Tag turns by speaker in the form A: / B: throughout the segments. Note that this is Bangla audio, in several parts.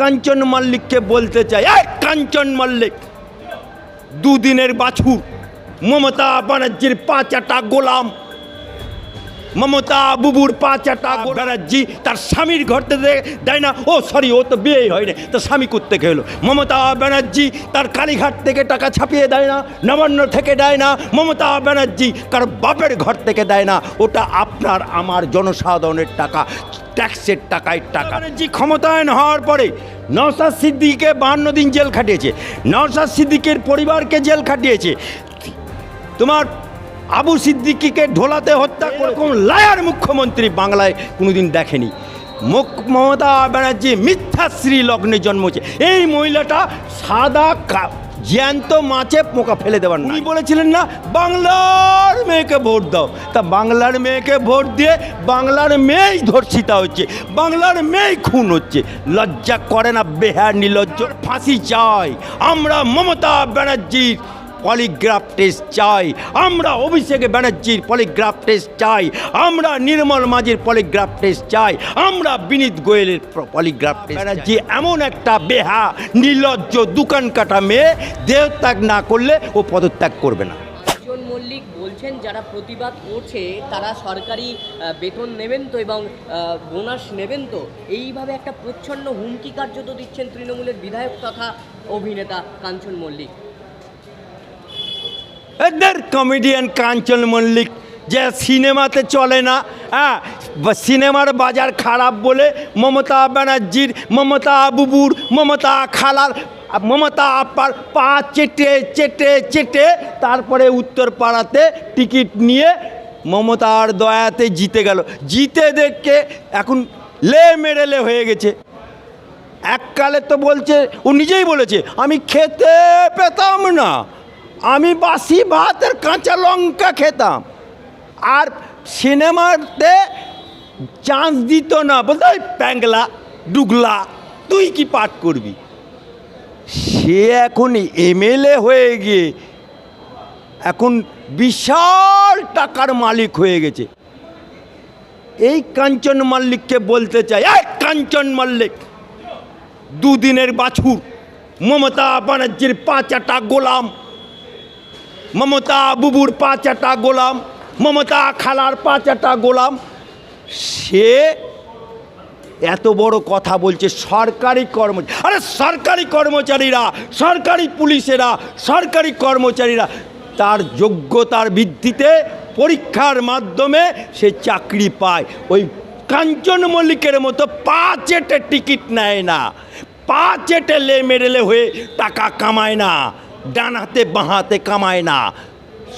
A: কাঞ্চন মল্লিককে বলতে চাই। এক কাঞ্চন মল্লিক দুদিনের বাছুর মমতা ব্যানার্জির পাঁচাটা গোলাম। মমতা বুবুর পাঁচাটা ব্যানার্জি তার স্বামীর ঘর থেকে দেয় না। ও সরি ও তো বিয়ে হয়নি তার স্বামী করতে গেলো মমতা ব্যানার্জি তার কালীঘাট থেকে টাকা ছাপিয়ে দেয় না নবান্ন থেকে দেয় না। মমতা ব্যানার্জি কার বাপের ঘর থেকে দেয় না ওটা আপনার আমার জনসাধারণের টাকা ট্যাক্সের টাকায় টাকা। ব্যানার্জি ক্ষমতায়ন হওয়ার পরে নওশাদ সিদ্দিকে বাহান্ন দিন জেল খাটিয়েছে নওশাদ সিদ্দিকের পরিবারকে জেল খাটিয়েছে। তোমার আবু সিদ্দিকিকে ঢোলাতে হত্যা করে কোন লায়ার মুখ্যমন্ত্রী বাংলায় কোনোদিন দেখেনি। মুখ মমতা ব্যানার্জি মিথ্যাশ্রী লগ্নে জন্মেছে এই মহিলাটা সাদা জ্যান্ত মাছে পোকা ফেলে দেওয়ার উনি বলেছিলেন না বাংলার মেয়েকে ভোট দাও। তা বাংলার মেয়েকে ভোট দিয়ে বাংলার মেয়েই ধর্ষিতা হচ্ছে বাংলার মেয়েই খুন হচ্ছে। লজ্জা করে না বেহার নির্লজ্জর ফাঁসি চাই। আমরা মমতা ব্যানার্জির পলিগ্রাফ টেস্ট চাই। আমরা অভিষেক ব্যানার্জির পলিগ্রাফ টেস্ট চাই। আমরা নির্মল মাঝির পলিগ্রাফ টেস্ট চাই। আমরা বিনীত গোয়েলের পলিগ্রাফ টেস্ট ব্যানার্জি, এমন একটা বেহা, নির্লজ্জ, দোকান কাটা মেয়ে দেহত্যাগ না করলে ও পদত্যাগ করবে না।
B: মল্লিক বলছেন, যারা প্রতিবাদ করছে, তারা সরকারি বেতন নেবেন তো এবং বোনাস নেবেন তো। এইভাবে একটা প্রচ্ছন্ন হুমকি কার্যত দিচ্ছেন তৃণমূলের বিধায়ক তথা অভিনেতা কাঞ্চন মল্লিক।
A: এদের কমেডিয়ান কাঞ্চন মল্লিক, যে সিনেমাতে চলে না হ্যাঁ সিনেমার বাজার খারাপ বলে মমতা ব্যানার্জির, মমতা বুবুর, মমতা খালার, মমতা আপার পা চেটে চেটে চেটে তারপরে উত্তর পাড়াতে টিকিট নিয়ে মমতার দয়াতে জিতে গেল। জিতে দেখে এখন লে মেরেলে হয়ে গেছে। এককালে তো বলছে, ও নিজেই বলেছে, আমি খেতে পেতাম না। আমি বাসি ভাতের কাঁচা লঙ্কা খেতাম। আর সিনেমাতে চান্স দিত না, বলতো "ওই প্যাংলা, ডুগলা, তুই কি পাঠ করবি? সে এখন এমএলএ হয়ে গিয়ে এখন বিশাল টাকার মালিক হয়ে গেছে। এই কাঞ্চন মল্লিককে বলতে চাই এক কাঞ্চন মল্লিক, দুদিনের বাছুর, মমতা ব্যানার্জির পাঁচাটা গোলাম মমতা বুবুর পাঁচাটা গোলাম, মমতা খালার পাঁচাটা গোলাম। সে এত বড় কথা বলছে সরকারি কর্মচারী আরে সরকারি কর্মচারীরা, সরকারি পুলিশেরা, সরকারি কর্মচারীরা, তার যোগ্যতার ভিত্তিতে পরীক্ষার মাধ্যমে সে চাকরি পায়। ওই কাঞ্চন মল্লিকের মতো পা চেটে টিকিট নেয় না। পা চেটে লে মেরেলে হয়ে টাকা কামায় না। ডান হাতে বাঁ হাতে কামায় না।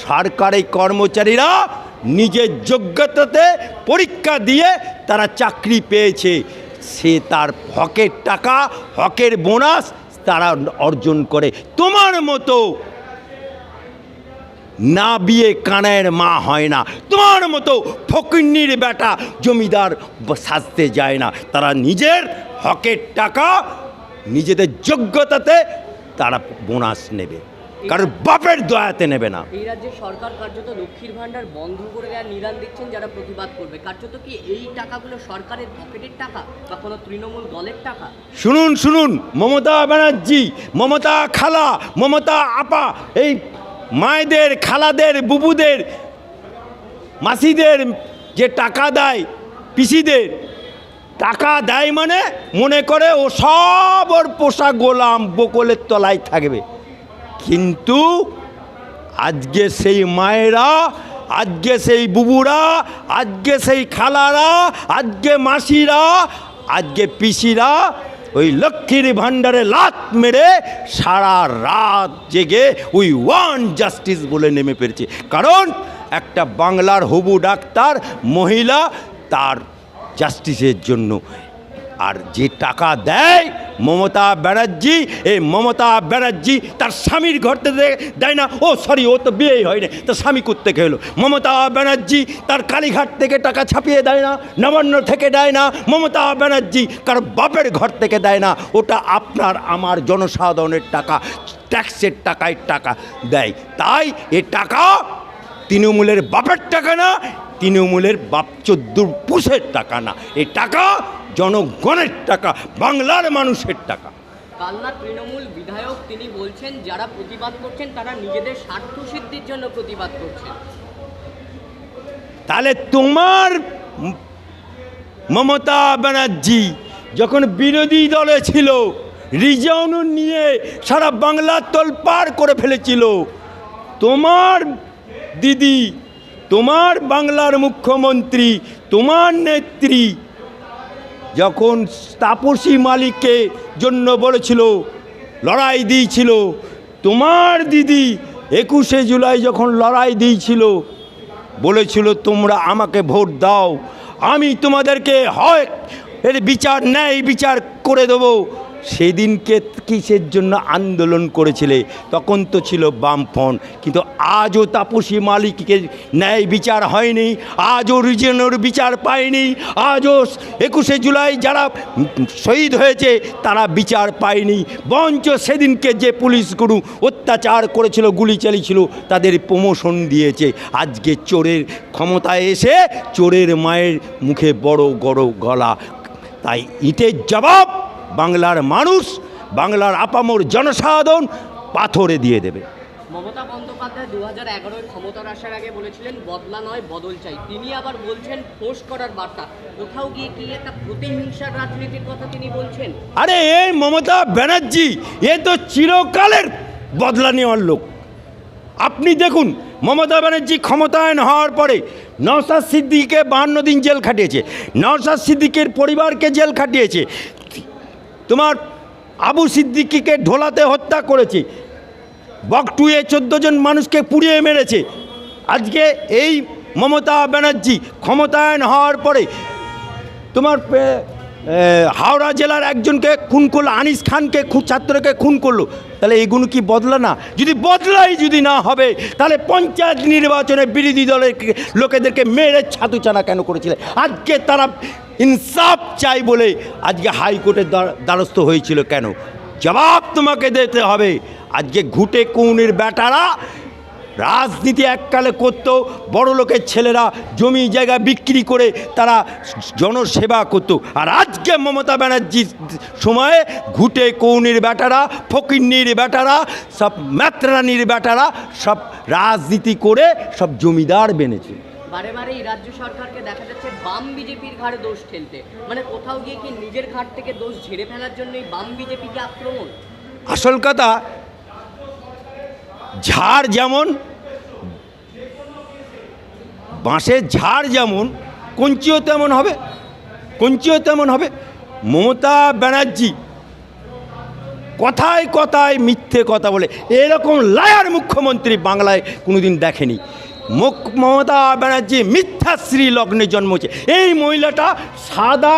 A: সরকারি কর্মচারীরা নিজের যোগ্যতাতে পরীক্ষা দিয়ে তারা চাকরি পেয়েছে। সে তার হকের টাকা, হকের বোনাস তারা অর্জন করে। তোমার মতো না বিয়ে কানের মা হয় না। তোমার মতো ফকিন্নির বেটা জমিদার সাজতে যায় না। তারা নিজের হকের টাকা, নিজেদের যোগ্যতাতে তারা বোনাস নেবে। কারণ বাপের দয়াতে নেবে না।
B: এই রাজ্যের সরকার কার্যত লক্ষ্মীর ভাণ্ডার বন্ধ করে দেওয়ার নিদান দিচ্ছেন যারা প্রতিবাদ করবে। কার্যত কি এই টাকাগুলো সরকারের পকেটের টাকা বা কোনো তৃণমূল দলের টাকা?
A: শুনুন শুনুন মমতা ব্যানার্জি মমতা খালা মমতা আপা এই মায়েদের খালাদের বুবুদের মাসিদের যে টাকা দেয় পিসিদের টাকা দেয় মানে মনে করে ও সব ওর পোষা গোলাম বকলের তলায় থাকবে। কিন্তু আজকে সেই মায়েরা, আজকে সেই বুবুরা, আজকে সেই খালারা, আজকে মাসিরা, আজকে পিসিরা ওই লক্ষ্মীর ভাণ্ডারে লাত মেরে সারা রাত জেগে ওই ওয়ান জাস্টিস বলে নেমে পেরেছে। কারণ একটা বাংলার হবু ডাক্তার, মহিলা, তার জাস্টিসের জন্য। আর যে টাকা দেয় মমতা ব্যানার্জি, এই মমতা ব্যানার্জি তার স্বামীর ঘর থেকে দেয় না। ও সরি ও তো বিয়েই হয়নি। তার স্বামী করতে গেলো মমতা ব্যানার্জি তার কালীঘাট থেকে টাকা ছাপিয়ে দেয় না, নবান্ন থেকে দেয় না। মমতা ব্যানার্জি কার বাপের ঘর থেকে দেয় না। ওটা আপনার, আমার জনসাধারণের টাকা, ট্যাক্সের টাকায় টাকা দেয়। তাই এ টাকা তৃণমূলের বাপের টাকা না তৃণমূলের বাপ চোদ্দুর পুষের টাকা না। এই টাকা জনগণের টাকা বাংলার মানুষের টাকা।
B: কালনা তৃণমূল বিধায়ক তিনি বলছেন যারা প্রতিবাদ করছেন তারা নিজেদের স্বার্থ সিদ্ধির জন্য প্রতিবাদ করছেন।
A: তাহলে তোমার মমতা ব্যানার্জি যখন বিরোধী দলে ছিল রিজাউন নিয়ে সারা বাংলা তোলপাড় করে ফেলেছিল তোমার দিদি, তোমার বাংলার মুখ্যমন্ত্রী, তোমার নেত্রী, যখন তাপসী মালিককে জন্য বলেছিল, লড়াই দিয়েছিল, তোমার দিদি একুশে জুলাই যখন লড়াই দিয়েছিল, বলেছিল, তোমরা আমাকে ভোট দাও, আমি তোমাদেরকে হয়, এর বিচার, ন্যায় বিচার করে দেবো। সেদিনকে কিসের জন্য আন্দোলন করেছিলে? তখন তো ছিল বামফ্রন্ট। কিন্তু আজও তাপসী মালিকের ন্যায় বিচার হয়নি, আজও রিজনের বিচার পায়নি, আজও একুশে জুলাই যারা শহীদ হয়েছে, তারা বিচার পায়নি। বঞ্চ সেদিনকে যে পুলিশগুলো অত্যাচার করেছিল, গুলি চালিয়েছিল, তাদের প্রমোশন দিয়েছে। আজকে চোরের ক্ষমতায় এসে চোরের মায়ের মুখে বড় বড় গলা। তাই ইটের জবাব বাংলার মানুষ বাংলার আপামর জনসাধারণ পাথরে দিয়ে দেবে।
B: মমতা বন্দ্যোপাধ্যায় দু হাজার এগারোয় ক্ষমতার আসার আগে বলেছিলেন বদলা নয় বদল চাই। তিনি আবার বলছেন ফোর্স করার বার্তা। কোথাও গিয়ে কি একটা প্রতিহিংসার রাজনীতির কথা তিনি বলছেন?
A: আরে এই মমতা ব্যানার্জি এ তো চিরকালের বদলা নেওয়ার লোক। আপনি দেখুন মমতা ব্যানার্জি ক্ষমতায়ন হওয়ার পরে নওশাদ সিদ্দিকে বাহান্ন দিন জেল খাটিয়েছে নওশাদ সিদ্দিকের পরিবারকে জেল খাটিয়েছে তোমার আবু সিদ্দিকিকে ঢোলাতে হত্যা করেছে। বকটুয়ে চোদ্দ জন মানুষকে পুড়িয়ে মেরেছে। আজকে এই মমতা ব্যানার্জি ক্ষমতায়ন হওয়ার পরে তোমার হাওড়া জেলার একজনকে খুন করল, আনিস খানকে ছাত্রকে খুন করল। তাহলে এগুলো কি বদলা না? যদি বদলাই যদি না হবে, তাহলে পঞ্চায়েত নির্বাচনে বিরোধী দলের লোকেদেরকে মেরে ছাতুচানা কেন করেছিলেন আজকে তারা ইনসাফ চাই বলে আজকে হাইকোর্টের দ্বার- দ্বারস্থ হয়েছিল কেন? জবাব তোমাকে দিতে হবে। আজকে ঘুটে কৌনির বেটারা রাজনীতি এককালে করত, বড় লোকের ছেলেরা জমি জায়গা বিক্রি করে তারা জনসেবা করত। আর আজকে মমতা ব্যানার্জির সময়ে ঘুটে কৌনির বেটারা, ফকিন্নির বেটারা, সব ম্যাত্রানির বেটারা সব রাজনীতি করে সব জমিদার বেনেছে।
B: বারে বারে এই রাজ্য সরকারকে দেখা যাচ্ছে বাম বিজেপির ঘাড়ে দোষ ঠেলতে। মানে কোথাও গিয়ে কি নিজের ঘাট থেকে দোষ ঝেড়ে ফেলার জন্য এই বাম বিজেপিকে আক্রমণ?
A: আসল কথা, ঝাড় যেমন, বাঁশের ঝাড় যেমন, কঞ্চিও তেমন হবে, কঞ্চিও তেমন হবে। মমতা ব্যানার্জি কথায় কথায় মিথ্যে কথা বলে। এরকম লায়ার মুখ্যমন্ত্রী বাংলায় কোনোদিন দেখেনি। মুখ মমতা ব্যানার্জি মিথ্যাশ্রী লগ্নে জন্মছে এই মহিলাটা সাদা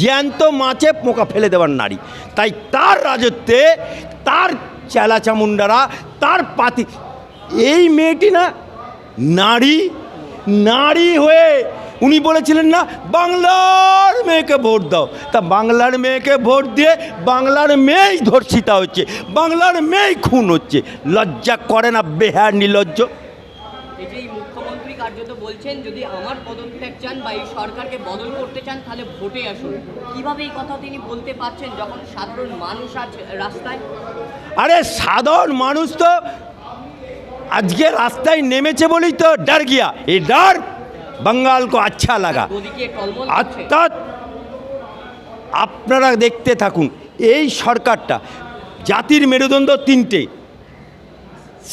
A: জ্যান্ত মাছে পোকা ফেলে দেওয়ার নারী। তাই তার রাজত্বে তার চেলা চামুন্ডারা তার পাতি, এই মেয়েটি না, নারী নারী হয়ে উনি বলেছিলেন না, বাংলার মেয়েকে ভোট দাও। তা বাংলার মেয়েকে ভোট দিয়ে বাংলার মেয়েই ধর্ষিতা হচ্ছে, বাংলার মেয়েই খুন হচ্ছে। লজ্জা করে না, বেহার, নির্লজ্জ
B: এই যে এই মুখ্যমন্ত্রী কার্যত বলছেন যদি আমার পদত্যাগ চান বা এই সরকারকে বদল করতে চান তাহলে ভোটে আসুন। কীভাবে এই কথা তিনি বলতে পারছেন যখন সাধারণ মানুষ আছে রাস্তায়?
A: আরে সাধারণ মানুষ তো আজকে রাস্তায় নেমেছে বলেই তো ডর গিয়া। এই ডর বাঙ্গাল কো আচ্ছা লাগা।
B: করছে
A: অর্থাৎ আপনারা দেখতে থাকুন এই সরকারটা জাতির মেরুদণ্ড তিনটে।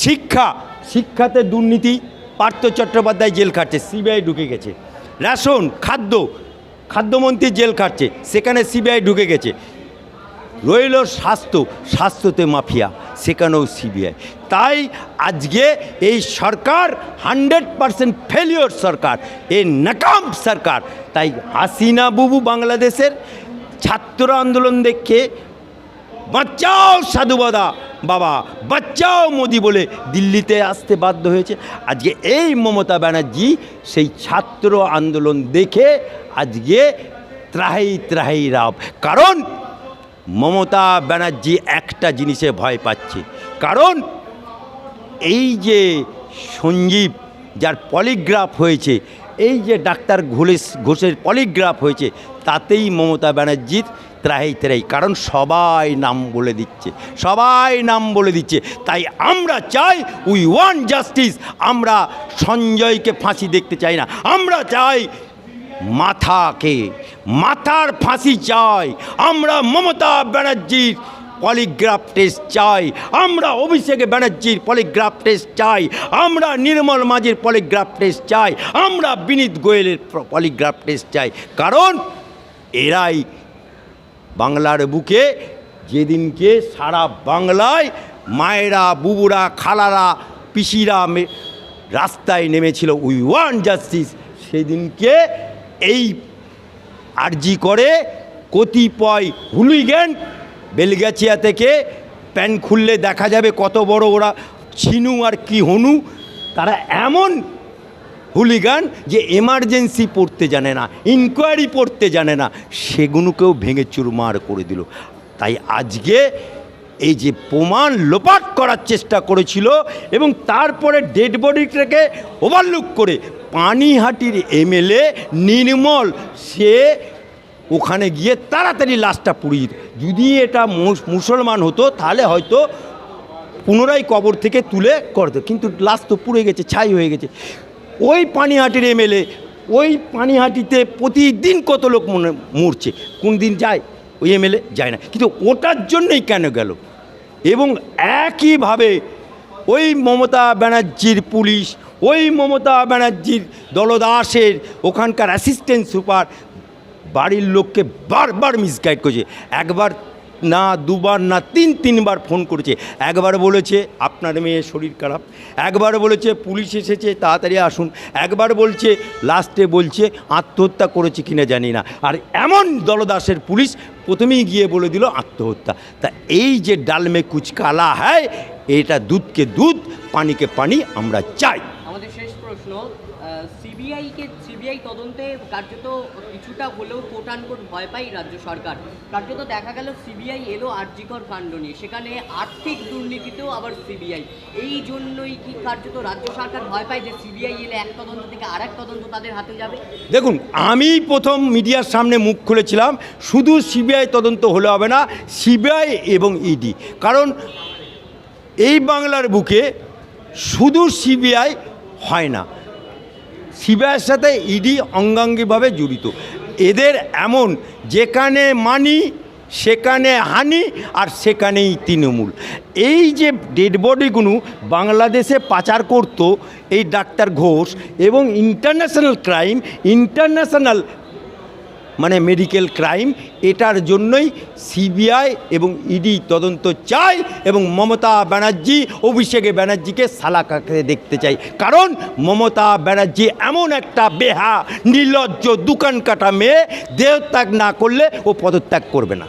A: শিক্ষা শিক্ষাতে দুর্নীতি পার্থ চট্টোপাধ্যায় জেল খাটছে সিবিআই ঢুকে গেছে। রেশন খাদ্য, খাদ্যমন্ত্রী জেল খাটছে, সেখানে সিবিআই ঢুকে গেছে। রইল স্বাস্থ্য, স্বাস্থ্যতে মাফিয়া, সেখানেও সিবিআই তাই আজকে এই সরকার হান্ড্রেড পারসেন্ট ফেলিওর সরকার, এ নাকাম সরকার। তাই হাসিনা বুবু বাংলাদেশের ছাত্র আন্দোলন দেখে বাচ্চাও সাধুবাদা বাবা বাচ্চাও মোদি বলে দিল্লিতে আসতে বাধ্য হয়েছে। আজকে এই মমতা ব্যানার্জি সেই ছাত্র আন্দোলন দেখে আজকে ত্রাহি ত্রাহি রাব। কারণ মমতা ব্যানার্জি একটা জিনিসে ভয় পাচ্ছে। কারণ এই যে সঞ্জীব, যার পলিগ্রাফ হয়েছে, এই যে ডাক্তার ঘোলেশ ঘোষের পলিগ্রাফ হয়েছে, তাতেই মমতা ব্যানার্জির ত্রাহি ত্রাহি। কারণ সবাই নাম বলে দিচ্ছে। সবাই নাম বলে দিচ্ছে। তাই আমরা চাই উই ওয়ান জাস্টিস আমরা সঞ্জয়কে ফাঁসি দেখতে চাই না। আমরা চাই মাথাকে, মাথার ফাঁসি চাই। আমরা মমতা ব্যানার্জির পলিগ্রাফ টেস্ট চাই। আমরা অভিষেক ব্যানার্জির পলিগ্রাফ টেস্ট চাই। আমরা নির্মল মাঝির পলিগ্রাফ টেস্ট চাই। আমরা বিনীত গোয়েলের পলিগ্রাফ টেস্ট চাই। কারণ এরাই বাংলার বুকে যেদিনকে সারা বাংলায় মায়েরা, বুবুরা, খালারা, পিসিরা রাস্তায় নেমেছিল উই ওয়ান জাস্টিস সেদিনকে এই আরজি করে কতিপয় হুলিগেন বেলগাছিয়া থেকে প্যান খুললে দেখা যাবে কত বড় ওরা, ছিনু আর কি হনু, তারা এমন হুলিগান যে এমার্জেন্সি পড়তে জানে না, ইনকোয়ারি পড়তে জানে না, সেগুলোকেও ভেঙে চুরমার করে দিল। তাই আজকে এই যে প্রমাণ লোপাট করার চেষ্টা করেছিল এবং তারপরে ডেড বডিটাকে ওভারলুক করে পানিহাটির এমএলএ নির্মল, সে ওখানে গিয়ে তাড়াতাড়ি লাশটা পুড়িয়ে যদি এটা মুস- মুসলমান হতো, তাহলে হয়তো পুনরায় কবর থেকে তুলে করতো কিন্তু লাশ তো পুড়ে গেছে, ছাই হয়ে গেছে। ওই পানিহাটির এমএলএ, ওই পানিহাটিতে প্রতিদিন কত লোক মনে, মরছে? কোন দিন যায়? ওই এমএলএ যায় না। কিন্তু ওটার জন্যই কেন গেল? এবং একইভাবে ওই মমতা ব্যানার্জির পুলিশ, ওই মমতা ব্যানার্জির দলদাসের ওখানকার অ্যাসিস্ট্যান্ট সুপার বাড়ির লোককে বারবার মিসগাইড করছে। একবার না দুবার, না তিন, তিনবার ফোন করেছে। একবার বলেছে, আপনার মেয়ে শরীর খারাপ। একবার বলেছে, পুলিশ এসেছে, তাড়াতাড়ি আসুন। একবার বলছে, লাস্টে বলছে, আত্মহত্যা করেছে কিনা জানি না। আর এমন দলদাসের পুলিশ প্রথমেই গিয়ে বলে দিল, আত্মহত্যা। তা এই যে ডালমে কুচকালা, হয়, এটা দুধকে দুধ, পানিকে পানি, আমরা চাই।
B: তদন্তে কার্যত কিছুটা হলেও কোট আনকোট ভয় পাই রাজ্য সরকার। কার্যত দেখা গেল সিবিআই এলো আর্যিকর কাণ্ড নিয়ে। সেখানে আর্থিক দুর্নীতিতেও আবার সিবিআই এই জন্যই কি কার্যত রাজ্য সরকার ভয় পায় যে সিবিআই এলে এক তদন্ত থেকে আর এক তদন্ত তাদের হাতে যাবে?
A: দেখুন আমি প্রথম মিডিয়ার সামনে মুখ খুলেছিলাম। শুধু সিবিআই তদন্ত হলে হবে না সিবিআই এবং ইডি কারণ এই বাংলার বুকে শুধু সিবিআই হয় না। সিবিআইয়ের সাথে ইডি অঙ্গাঙ্গিভাবে জড়িত। এদের এমন, যেখানে মানি, সেখানে হানি আর সেখানেই তৃণমূল। এই যে ডেড বডিগুলো বাংলাদেশে পাচার করত এই ডাক্তার ঘোষ এবং ইন্টারন্যাশনাল ক্রাইম ইন্টারন্যাশনাল মানে মেডিকেল ক্রাইম, এটার জন্যই সিবিআই এবং ইডি তদন্ত চাই এবং মমতা ব্যানার্জি, অভিষেক ব্যানার্জিকে সালাকাকে দেখতে চাই কারণ মমতা ব্যানার্জি এমন একটা বেহা, নির্লজ্জ, দোকান কাটা মেয়ে, দেহত্যাগ না করলে ও পদত্যাগ করবে না।